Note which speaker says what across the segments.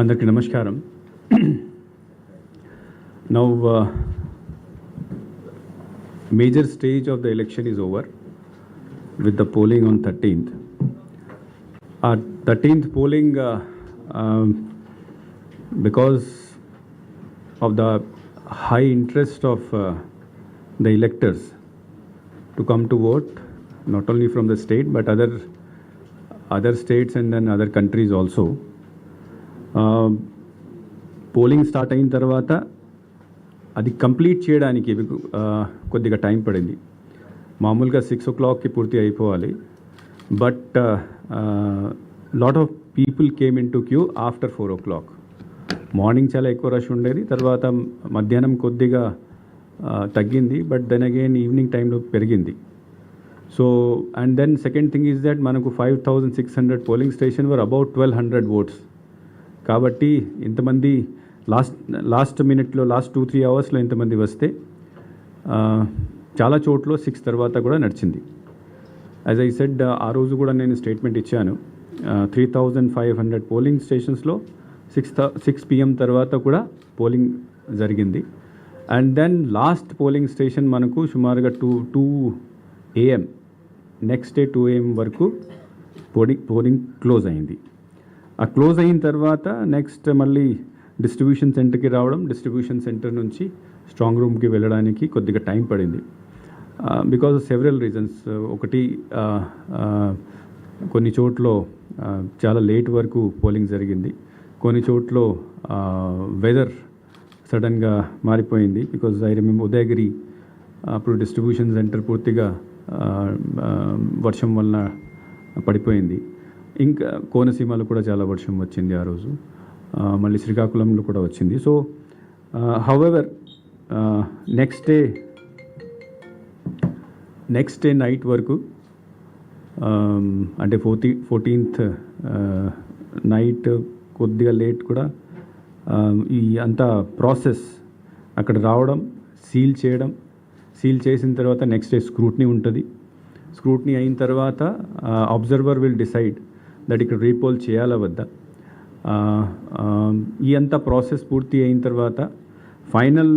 Speaker 1: అందరికీ నమస్కారం now major stage of the election is over with the polling on thirteenth ఆ thirteenth polling because of the high interest of uh, the electors to come to vote, not only from the state but other other states and then other countries also. polling start అయిన తర్వాత అది complete చేయడానికి కొద్దిగా time పడింది. మామూలుగా six ఓ క్లాక్కి పూర్తి అయిపోవాలి. But lot of people came in to queue after four o'clock morning చాలా ఎక్కువ రష్ ఉండేది. తర్వాత మధ్యాహ్నం కొద్దిగా తగ్గింది. బట్ దెన్ అగైన్ ఈవినింగ్ టైంలో పెరిగింది. So and then second thing is that మనకు five thousand six hundred polling station were about twelve hundred votes కాబట్టి ఇంతమంది లాస్ట్ లాస్ట్ మినిట్లో లాస్ట్ టూ త్రీ అవర్స్లో ఇంతమంది వస్తే చాలా చోట్ల సిక్స్ తర్వాత కూడా నడిచింది. యాజ్ ఐ సెడ్ ఆ రోజు కూడా నేను స్టేట్మెంట్ ఇచ్చాను. Three thousand five hundred polling స్టేషన్స్లో six six PM తర్వాత కూడా పోలింగ్ జరిగింది. And then last polling station మనకు సుమారుగా two two AM next day two AM వరకు పోలింగ్ పోలింగ్ క్లోజ్ అయింది. ఆ క్లోజ్ అయిన తర్వాత నెక్స్ట్ మళ్ళీ డిస్ట్రిబ్యూషన్ సెంటర్కి రావడం డిస్ట్రిబ్యూషన్ సెంటర్ నుంచి స్ట్రాంగ్ రూమ్కి వెళ్ళడానికి కొద్దిగా టైం పడింది. బికాజ్ ఆఫ్ సెవరల్ రీజన్స్ ఒకటి కొన్ని చోట్ల చాలా లేట్ వరకు పోలింగ్ జరిగింది. కొన్ని చోట్ల వెదర్ సడన్గా మారిపోయింది. బికాజ్ ఐ రిమెంబర్ ఉదయగిరి అప్పుడు డిస్ట్రిబ్యూషన్ సెంటర్ పూర్తిగా వర్షం వలన పడిపోయింది. ఇంకా కోనసీమలో కూడా చాలా వర్షం వచ్చింది ఆ రోజు. మళ్ళీ శ్రీకాకుళంలో కూడా వచ్చింది. So however next day next day night వరకు అంటే ఫోర్టీ ఫోర్టీన్త్ నైట్ కొద్దిగా లేట్ కూడా ఈ అంతా ప్రాసెస్ అక్కడ రావడం సీల్ చేయడం సీల్ చేసిన తర్వాత నెక్స్ట్ డే స్క్రూట్నీ ఉంటుంది. స్క్రూట్నీ అయిన తర్వాత అబ్జర్వర్ విల్ డిసైడ్ దట్ ఇక్కడ రీపోల్ చేయాలా వద్దా? ఈ అంతా ప్రాసెస్ పూర్తి అయిన తర్వాత ఫైనల్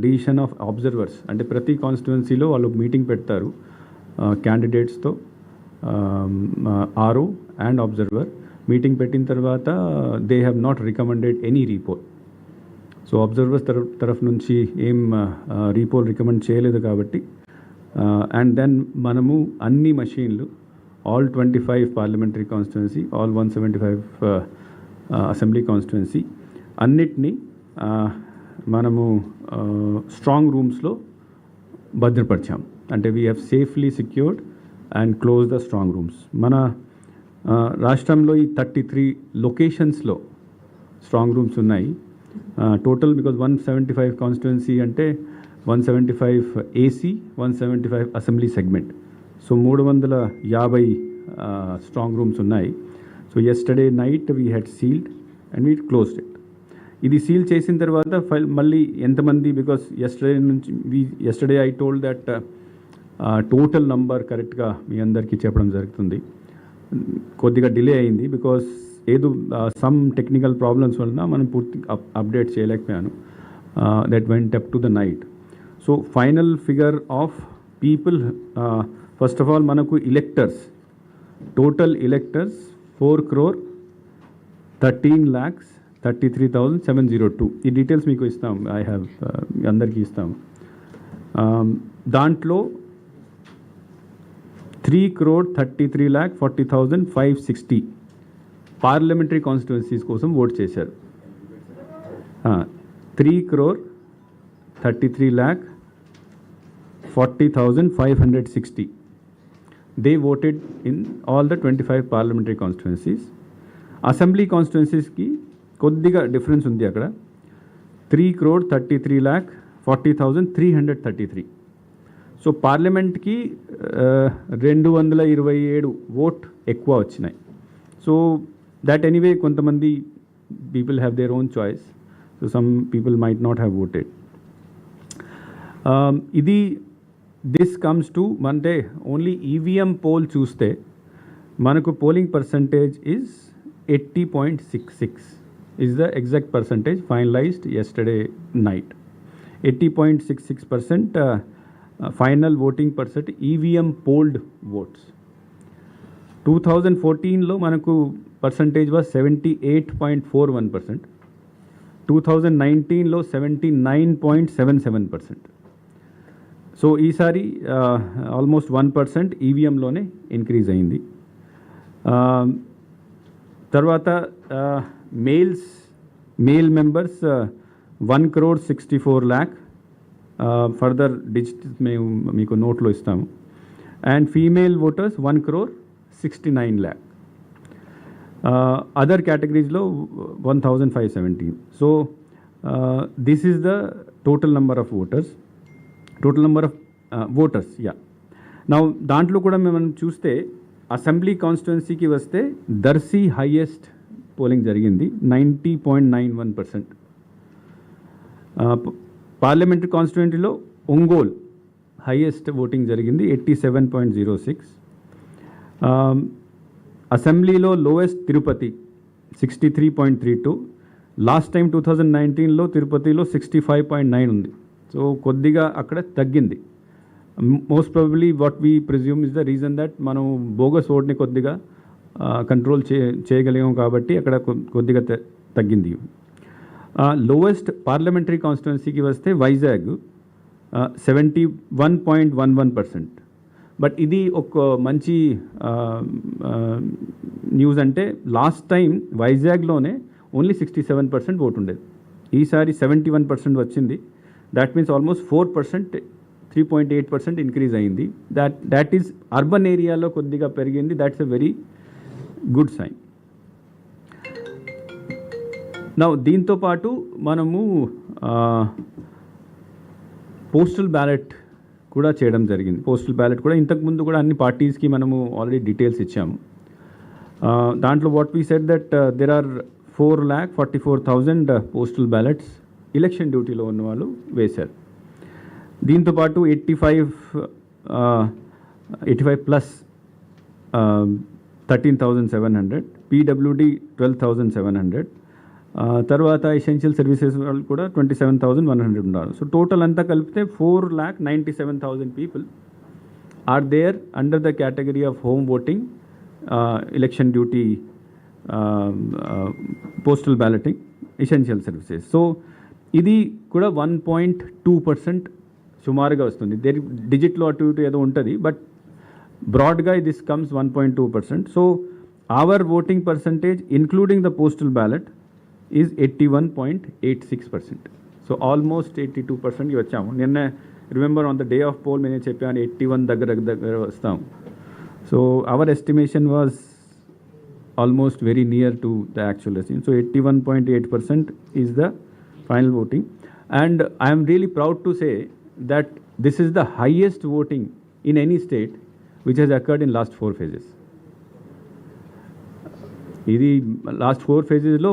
Speaker 1: డిసిషన్ ఆఫ్ అబ్జర్వర్స్ అంటే ప్రతి కాన్స్టిట్యువెన్సీలో వాళ్ళు మీటింగ్ పెడతారు క్యాండిడేట్స్తో ఆర్ఓ అండ్ అబ్జర్వర్ మీటింగ్ పెట్టిన తర్వాత they have not recommended any repoll so observers తరఫు తరఫు నుంచి ఏం రీపోల్ రికమెండ్ చేయలేదు కాబట్టి అండ్ దెన్ మనము అన్ని మషీన్లు all twenty five parliamentary constituency all one seventy five assembly constituency అన్నిటినీ మనము స్ట్రాంగ్ రూమ్స్లో భద్రపరిచాం. అంటే we have safely secured and close the strong rooms మన రాష్ట్రంలో ఈ థర్టీ త్రీ లొకేషన్స్లో స్ట్రాంగ్ రూమ్స్ ఉన్నాయి. Total because one seventy five constituency అంటే one seventy five AC one seventy five assembly segment so మూడు వందల యాభై స్ట్రాంగ్ రూమ్స్ ఉన్నాయి. So yesterday night we had sealed and we closed it ఇది seal చేసిన తర్వాత file మళ్ళీ ఎంతమంది బికాస్ ఎస్టర్డే నుంచి we yesterday I told that total number కరెక్ట్గా మీ అందరికీ చెప్పడం జరుగుతుంది. కొద్దిగా డిలే అయింది బికాస్ ఏదో సమ్ టెక్నికల్ ప్రాబ్లమ్స్ వలన మనం పూర్తి అప్డేట్ చేయలేకపోయాను. That went up to the night so final figure of people first of all మనకు electors total electors four crore thirteen lakhs thirty three thousand seven zero two ఈ details మీకు ఇస్తాం I have అందరికీ ఇస్తాం Um, దాంట్లో three crore thirty three lakh forty thousand five sixty parliamentary constituencies కోసం vote చేశారు three crore thirty three lakh forty thousand five hundred sixty they voted in all the twenty five parliamentary constituencies assembly కాన్స్టిట్యున్సీస్కి కొద్దిగా difference ఉంది అక్కడ. Three crore thirty three lakh forty thousand three hundred thirty three so పార్లమెంట్కి రెండు వందల ఇరవై ఏడు vote ఎక్కువ వచ్చినాయి. సో దట్ ఎనీవే కొంతమంది people have their own choice so some people might not have voted ఇది దిస్ కమ్స్ టు అంటే ఓన్లీ ఈవీఎం పోల్ చూస్తే మనకు polling percentage is eighty point six six is the exact percentage finalised yesterday night eighty point six six percent final voting percent EVM polled votes two thousand ఫోర్టీన్లో మనకు percentage was seventy eight point four one percent two thousand నైన్టీన్లో seventy nine point seven seven percent so ఈసారి almost one percent ఈవీఎంలోనే increase అయింది. తర్వాత males male members one crore sixty four lakh further digit మేము మీకు నోట్లో ఇస్తాము. And female voters one crore sixty nine lakh other కేటగిరీస్లో one thousand five seventeen so this is the total number of voters total number of voters yeah నా దాంట్లో కూడా మేము చూస్తే assembly కాన్స్టిట్యున్సీకి వస్తే దర్సీ హైయెస్ట్ పోలింగ్ జరిగింది ninety point nine one percent. Parliamentary కాన్స్టిట్యున్సీలో Ongole highest voting జరిగింది eighty seven point zero six. అసెంబ్లీలో lowest Tirupati sixty three point three two. Last time two thousand నైన్టీన్లో తిరుపతిలో సిక్స్టీ ఫైవ్ పాయింట్ నైన్ ఉంది. So కొద్దిగా అక్కడ తగ్గింది. Most probably what we presume is the reason that మనం bogus ఓట్ని కొద్దిగా కంట్రోల్ చే చేయగలిగాం కాబట్టి అక్కడ కొద్దిగా తగ్గింది. లోవెస్ట్ పార్లమెంటరీ కాన్స్టిట్యున్సీకి వస్తే Vizag seventy one point one one percent but ఇది ఒక మంచి న్యూస్ అంటే last time వైజాగ్లోనే only sixty seven percent vote ఉండేది. ఈసారి సెవెంటీ వన్ పర్సెంట్ వచ్చింది. That means almost four percent three point eight percent increase అయింది. దాట్ దాట్ ఈస్ అర్బన్ ఏరియాలో కొద్దిగా పెరిగింది. That's a very good sign నా దీంతో పాటు మనము పోస్టల్ బ్యాలెట్ కూడా చేయడం జరిగింది. పోస్టల్ బ్యాలెట్ కూడా ఇంతకుముందు కూడా అన్ని పార్టీస్కి మనము ఆల్రెడీ డీటెయిల్స్ ఇచ్చాము. దాంట్లో what we said that there are four lakh forty four thousand postal ballots election డ్యూటీలో ఉన్న వాళ్ళు వేశారు. దీంతో పాటు eighty five eighty five plus thirteen thousand seven hundred PWD twelve thousand seven hundred తర్వాత ఎసెన్షియల్ సర్వీసెస్ వాళ్ళు కూడా twenty seven thousand one hundred ఉన్నారు. సో టోటల్ అంతా కలిపితే four lakh ninety seven thousand people are there under the category of home voting election duty postal balloting essential services so ఇది కూడా one point two percent సుమారుగా వస్తుంది. దేని డిజిట్లో అటు ఇటు ఏదో ఉంటుంది బట్ బ్రాడ్గా this comes one point two percent. So our voting percentage including the postal ballot is eighty one point eight six percent so almost eighty two పర్సెంట్కి వచ్చాము. నిన్న remember on the day of poll నేను చెప్పాను eighty one దగ్గర దగ్గర వస్తాం. So our estimation was almost very near to the actual estimation so eighty one point eight percent is the final voting and I'm really proud to say that this is the highest voting in any state which has occurred in last four phases ఇది last four ఫేజెస్లో